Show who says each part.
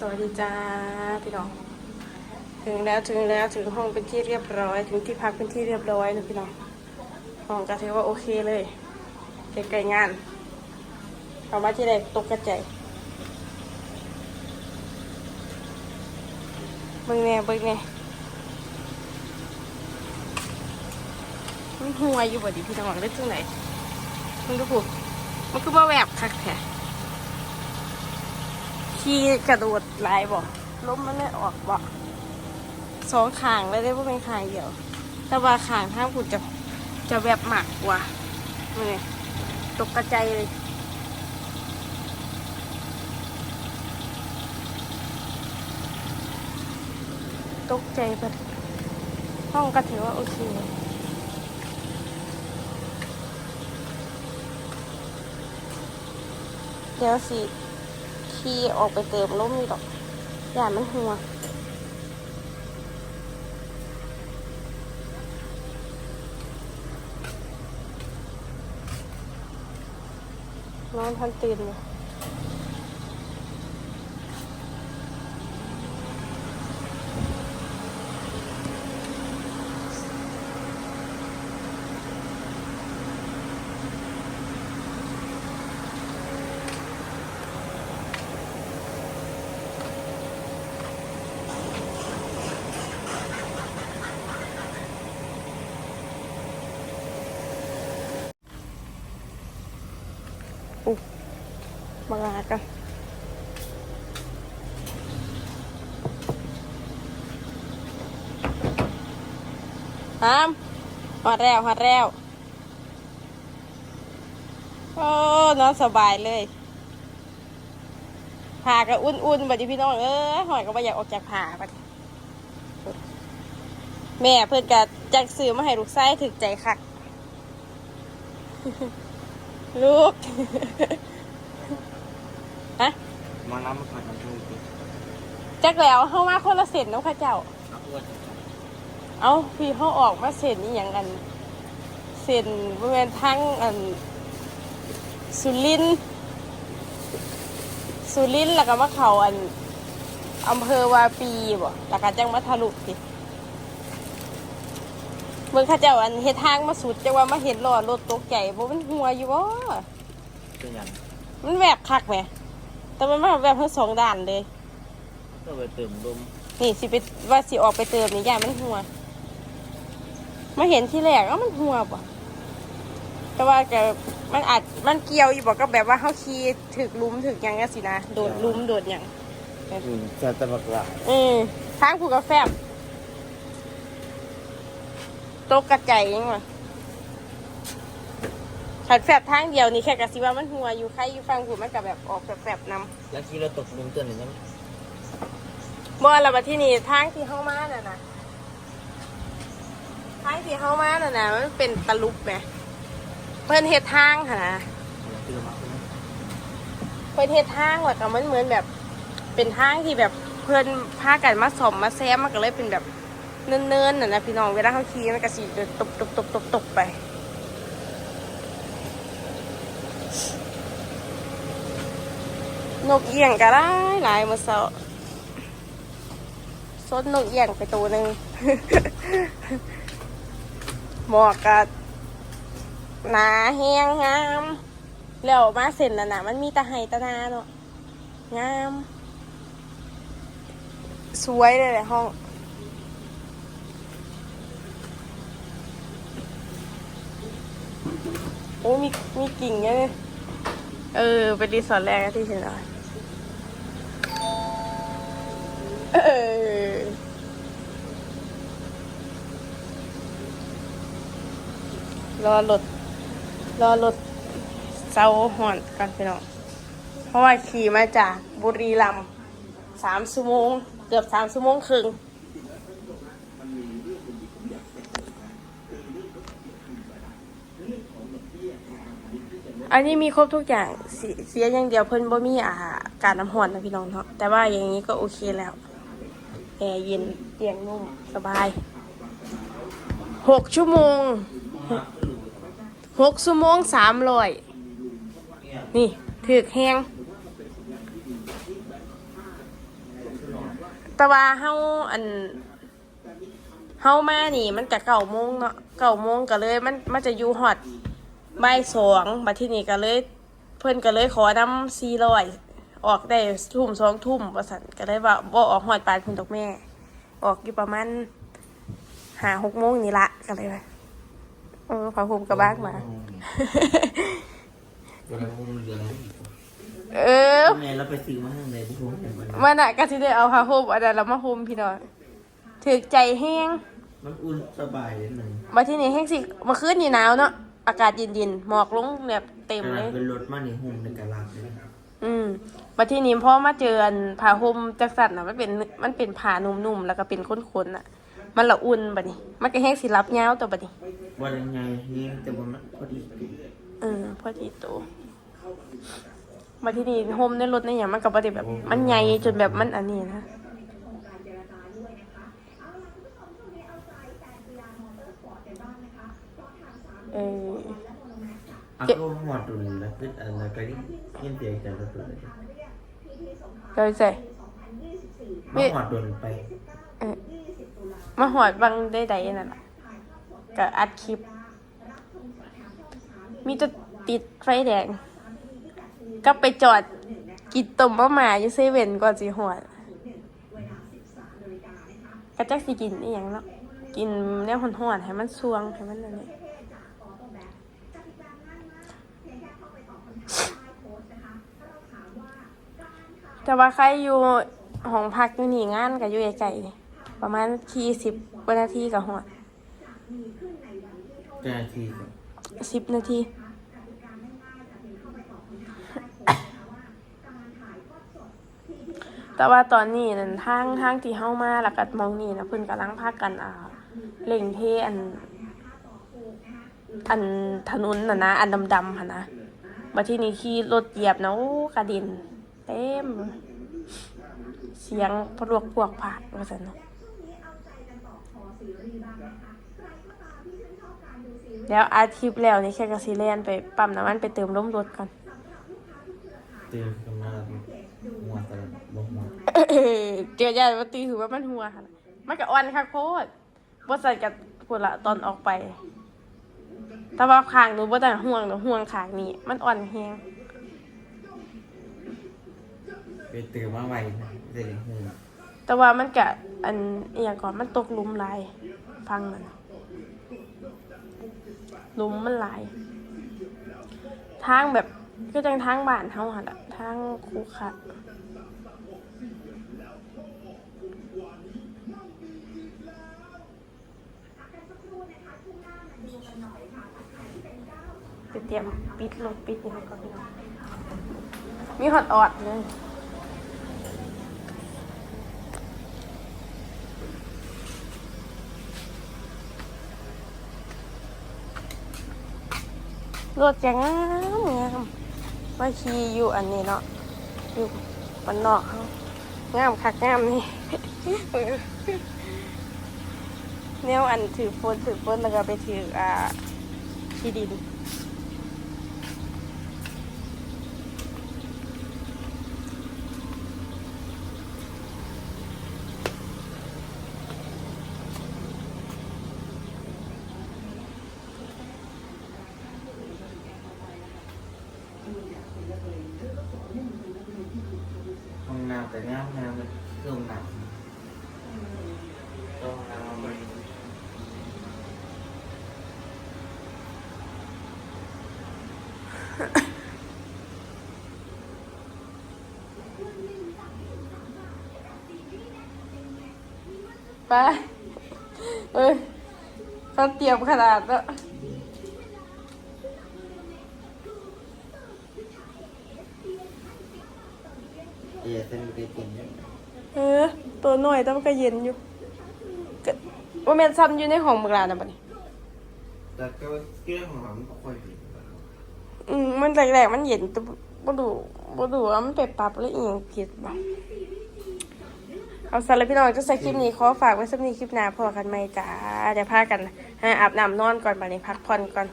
Speaker 1: สวัสดีจ้าพี่น้อง ถึงแล้วถึงแล้วถึงห้องเป็นที่เรียบร้อย ถึงที่พักเป็นที่เรียบร้อยนะพี่น้อง ห้องก็ถือว่าโอเคเลยไกลงานเอามาที่ใดตกกระจายเบิ่งแน่เบิ่งแน่มันหัวอยู่บ่ดิพี่น้องได้ถึงไหนมันก็ผูกมันก็มาแวบคักแท้ ขี่กระโดดลายบ่ล้มมันไม่ออกบ่สองขางเลยได้ว่าเป็นขางเดียว แต่ว่าขางข้างคุณจะจะแบบหมักกว่านี่ตกกระจายเลยตกใจไปห้องก็ถือว่าโอเคเดี๋ยวสิ ขี่ออกไปเติมล้มนี่ดอกอย่ามันหัวนอนทันตื่นเลย อุ๊มาลากันฮามฮอดแล้วฮอดแล้วโอ้นอนสบายเลยผ่าก็อุ่นๆบัดนี้พี่น้องเอ้ยหอยก็ไม่อยากออกจากผ่าบัดแม่เพื่อนกะจักซื้อมาให้ลูกไส้ถึกใจคัก ลูก ฮะ
Speaker 2: มาน้ำมาผ่านกันช่วยติ
Speaker 1: จักแล้วเข้ามาคนละเส้นเนาะข้าเจ้า
Speaker 2: นักอ้วน
Speaker 1: เอาพี่เขาออกมาเส้นนี่อย่างกันเส้นบริเวณทั้งอันสุรินทร์สุรินทร์แล้วก็มาเขาอันอำเภอวาปีบ่แล้วก็จังมาทะลุสิเมืองเข้าเจ้าอันเฮ็ดทางมาสุดจังว่ามาเห็นรอรถตกใจบ่มันหัวอยู่บ่
Speaker 2: เป็นยัง
Speaker 1: มันแหวกคักแหมแต่มันมาแหวกทั้งสองด้านเลย
Speaker 2: ก็ไปเติมลม
Speaker 1: นี่สิไปว่าสิออกไปเติมนี่ย่ามันหัว มาเห็นที่แรกเอ้ามันหัวป่ะแต่ว่าแกมันอาจมันเกี่ยวอยู่บอกก็แบบว่าเขาขี่ถึกลุมถึกหยังก็สินะโดดลุมโดดหยัง
Speaker 2: อืมจะตะบักละ
Speaker 1: อืมทางผูกกาแฟบ ตกกระจายยังวะขัดแฟบทางเดียวนี่แค่กะสิว่ามันหัวอยู่ใครอยู่ฟังผูมันกับแบบออกแฟบๆนำ
Speaker 2: แล้วที่เราตกลุมตัวหนึ่งยัง
Speaker 1: เมื่อเรามาที่นี่ทางที่เข้ามาน่ะนะทางที่เข้ามาน่ะนะมันเป็นตะลุบไหมเพิ่นเฮ็ดทางค่ะนะ
Speaker 2: ที่เรามาใช่ไหม
Speaker 1: เพิ่นเฮ็ดทางแล้วก็มันเหมือนแบบ เป็นทางที่แบบเพิ่นพากันมาสมมาแซมมันก็เลยเป็นแบบ เนินๆน่ะนะพี่น้องเวลาเขาขี่มันก็สิเดินตบตบตบตบตบไป นกเอี้ยงก็ได้หลายมือเช้าซดนกเอี้ยงไปตัวหนึ่งหมอกกับหนาแห้งงาม แล้วมาเส้นน่ะนะมันมีตะไห้ตะนาเนาะงาม สวยเลยแหละห้อง อ้มีมีกิ่งเนี่ยเออ เป็นรีสอร์ทแรกที่เห็นเลยเออรอรถรอรถเซาหอนกันพี่น้อง เพราะว่าขี่มาจากบุรีรัมย์สามชั่วโมง เกือบสามชั่วโมงครึ่ง อันนี้มีครบทุกอย่างเสียอย่างเดียวเพิ่นบ่มีอาการน้ำหอนนะพี่น้องเนาะแต่ว่าอย่างนี้ก็โอเคแล้วแอร์เย็นเตียงนุ่มสบายหกชั่วโมงหกชั่วโมงสามร้อยนี่ถือแหงแต่ว่าเฮาอันเฮามานี่มันก็เก้าโมงเนาะเก้าโมงก็เลยมันมันจะอยู่ฮอด บ่ายสองมาที่นี่ก็เลย เพิ่นก็เลยขอนำสี่ร้อยออกได้ทุ่มสองทุ่มว่าซั่นก็เลยว่าบ่ออกฮอดปานพุ่นดอกแม่ ออกอยู่ประมาณห้าหกโมงนี่ละก็เลยว่าเออพาภูมิกับบ้านมา
Speaker 2: เวลาผมเรื่อง
Speaker 1: เออ
Speaker 2: แม่เราไปซื้อมาให้เลยที่ผมเห็นมัน
Speaker 1: มันอะก็สิได้เอาผ้าห่มอันนั้นแล้วมาห่มพี่น้องถึกใจแห้ง
Speaker 2: มันอุ่นสบายนิดหนึ่ง
Speaker 1: มาที่นี่แห้งสิเมาคืนนี่หนาวเนาะ อากาศเย็นๆหมอกลงแบบเต็มเลย
Speaker 2: เป็นรถมาในหุ่มในกะลาเลย
Speaker 1: อืมมาที่นี่พอมาเจออันผ้าห่มจักสันน่ะมันเป็นมันเป็นผ้านุ่มๆแล้วก็เป็นข้นๆน่ะ มันละอุ่นบัดนี้ มันก็แห้งสิรับยาวตัวบัดนี้
Speaker 2: ว่ายังไงนี่แต่ว่ามันพอดี
Speaker 1: เออพอดีตัวมาที่นี่ห่มในรถในอย่างมันก็บ่ได้แบบ มันใหญ่จนแบบมันอันนี้นะ เออ
Speaker 2: อะก็หมดตุนแล้วคืออะไรก็ยิ่งยิ่งเสียใจแล้วตุนเลย
Speaker 1: เราใจ
Speaker 2: มาหมดตุนไป
Speaker 1: เออมาหอดบังได้ใดนั่นน่ะก็อัดคลิป มีจะติดไฟแดง ก็ไปจอดกินต้มมะหมาอยู่เซเว่นก่อนสิหอดก็จักสิกินอีหยังเนาะกินแนวหอนๆให้มันสวงให้มันนั่นนี่ แต่ว่าใครอยู่ห้องพักอยู่นี่งานก็อยู่ไกลๆนี่ประมาณขี่สิบนาทีก็หอด
Speaker 2: เจ้าหน้าที่
Speaker 1: สิบนาที แต่ว่าตอนนี้นั่นทางทางที่เฮามาแล้วก็มองนี่นะเพิ่นกำลังพากันอ่าเล่งเทอัน อันถนนน่ะนะ อันดำๆหั่นนะมาที่นี่ขี่รถเหยียบนะโอ้กระเด็น เต็ม เสียงพลวกพวกผักว่าซั่นเนาะแล้วอาทิตย์แล้วนี่แค่กสิแลนไปปั๊มน้ำมันไปเติมลมรถก่อน
Speaker 2: เตือนกันมาหัวตลอดบ่หัว
Speaker 1: เจียวใหญ่ว่าตีถือว่ามันหัวค่ะมันกับอ่อนค่ะโคตรบ่ใส่กับพูดละตอนออกไป แต่ว่าขางหนูบ่แต่ห่วงหนูห่วงขางนี้มันอ่อนแฮง
Speaker 2: ไปเตือนมาไว้นะเตือนหัว
Speaker 1: แต่ว่ามันกะอันอหย่างก่อนมันตกหลุมหลายฟังมันหลุมมันหลาย ทางแบบก็จังทางบ้านเฮาหั่นล่ะทางคูขะจะเตรียมปิดรถปิดนี่ให้ก่อนพี่น้องมีฮอตออดเลย รถจะงามงามมาขี่อยู่อันนี้เนาะอยู่บนนอกเขางามคักงามนี่แนวอันถือโฟนถือโฟนแล้วก็ไปถืออ่าที่ดิน
Speaker 2: แต่เนี้ยห้องน้ำมันเครื่องหนักต้องน้ำมัน
Speaker 1: ไปเอ้ยต้องเตรียมขนาดแล้ว
Speaker 2: เอียเส้นไปกินเนี่ย
Speaker 1: เออ ตัวหน่อยแต่มันก็เย็นอยู่ก็ว่าแม่นซ้ำอยู่ในห้องบักลานะบัดนี้
Speaker 2: แต่ก็เรื่องของเราไม่ค่อยดี
Speaker 1: อืมมันแรกๆมันเย็นแต่บ่ดูบ่ดูว่ามันไปปรับหรืออีหยังผิดบ่เอาสำหรับพี่น้องจะใส่คลิปนี้ขอฝากไว้สำหรับคลิปหน้าพอกันไหมจ้าเดี๋ยวพากันหาอาบน้ำนอนก่อนบัดนี้พักผ่อนก่อน